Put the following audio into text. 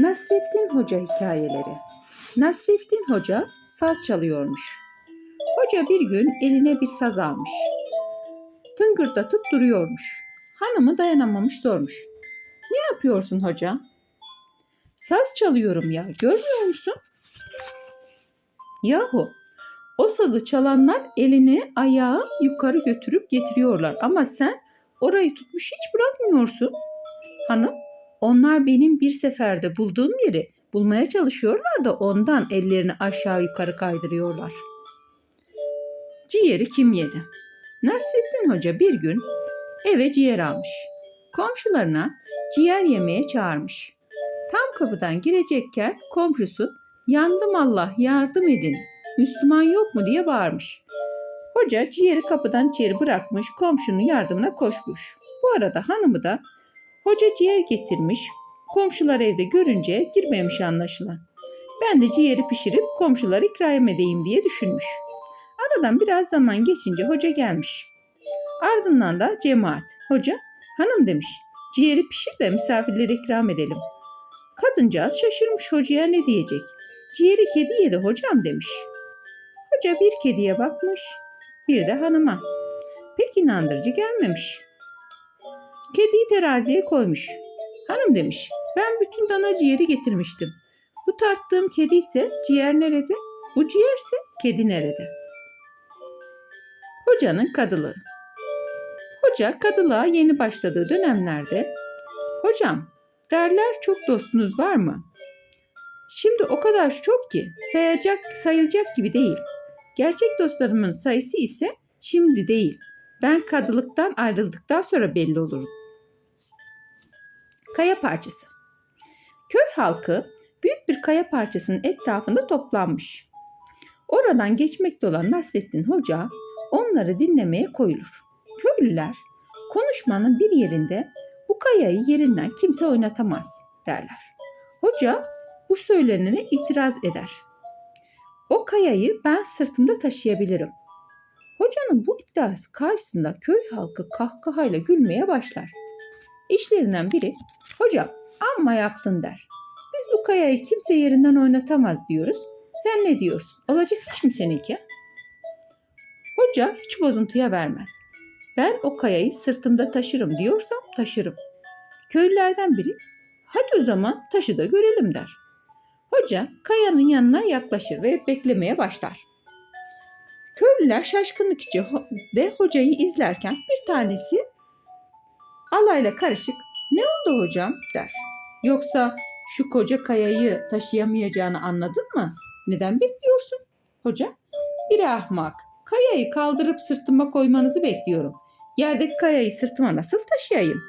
Nasrettin Hoca hikayeleri. Nasrettin Hoca saz çalıyormuş. Hoca bir gün eline bir saz almış. Tıngırdatıp duruyormuş. Hanımı dayanamamış sormuş. Ne yapıyorsun hoca? Saz çalıyorum ya, görmüyor musun? Yahu, o sazı çalanlar elini ayağı yukarı götürüp getiriyorlar ama sen orayı tutmuş hiç bırakmıyorsun. Hanım, onlar benim bir seferde bulduğum yeri bulmaya çalışıyorlar da ondan ellerini aşağı yukarı kaydırıyorlar. Ciğeri kim yedi? Nasrettin Hoca bir gün eve ciğer almış. Komşularına ciğer yemeye çağırmış. Tam kapıdan girecekken komşusu yandım Allah yardım edin Müslüman yok mu diye bağırmış. Hoca ciğeri kapıdan içeri bırakmış komşunun yardımına koşmuş. Bu arada hanımı da hoca ciğer getirmiş komşular evde görünce girmemiş anlaşılan. Ben de ciğeri pişirip komşulara ikram edeyim diye düşünmüş. Aradan biraz zaman geçince hoca gelmiş. Ardından da cemaat. Hoca, hanım demiş, ciğeri pişir de misafirlere ikram edelim. Kadıncağız şaşırmış hocaya ne diyecek. Ciğeri kedi yedi hocam demiş. Hoca bir kediye bakmış, bir de hanıma. Pek inandırıcı gelmemiş. Kediyi teraziye koymuş. Hanım demiş, ben bütün dana ciğeri getirmiştim. Bu tarttığım kedi ise ciğer nerede? Bu ciğerse kedi nerede? Hocanın kadılığı. Hoca kadılığa yeni başladığı dönemlerde Hocam derler çok dostunuz var mı? Şimdi o kadar çok ki sayacak sayılacak gibi değil. Gerçek dostlarımın sayısı ise şimdi değil. Ben kadılıktan ayrıldıktan sonra belli olur. Kaya parçası. Köy halkı büyük bir kaya parçasının etrafında toplanmış. Oradan geçmekte olan Nasrettin Hoca onları dinlemeye koyulur. Köylüler konuşmanın bir yerinde bu kayayı yerinden kimse oynatamaz derler. Hoca bu söylenene itiraz eder. O kayayı ben sırtımda taşıyabilirim. Hocanın bu iddiası karşısında köy halkı kahkahayla gülmeye başlar. İşlerinden biri, hocam amma yaptın der. Biz bu kayayı kimse yerinden oynatamaz diyoruz. Sen ne diyorsun? Olacak iş mi seninki? Hoca hiç bozuntuya vermez. Ben o kayayı sırtımda taşırım diyorsam taşırım. Köylülerden biri hadi o zaman taşı da görelim der. Hoca kayanın yanına yaklaşır ve beklemeye başlar. Köylüler şaşkınlık içinde hocayı izlerken bir tanesi alayla karışık ne oldu hocam der. Yoksa şu koca kayayı taşıyamayacağını anladın mı? Neden bekliyorsun? Hoca bir ahmak kayayı kaldırıp sırtıma koymanızı bekliyorum. Yerdeki kayayı sırtıma nasıl taşıyayım?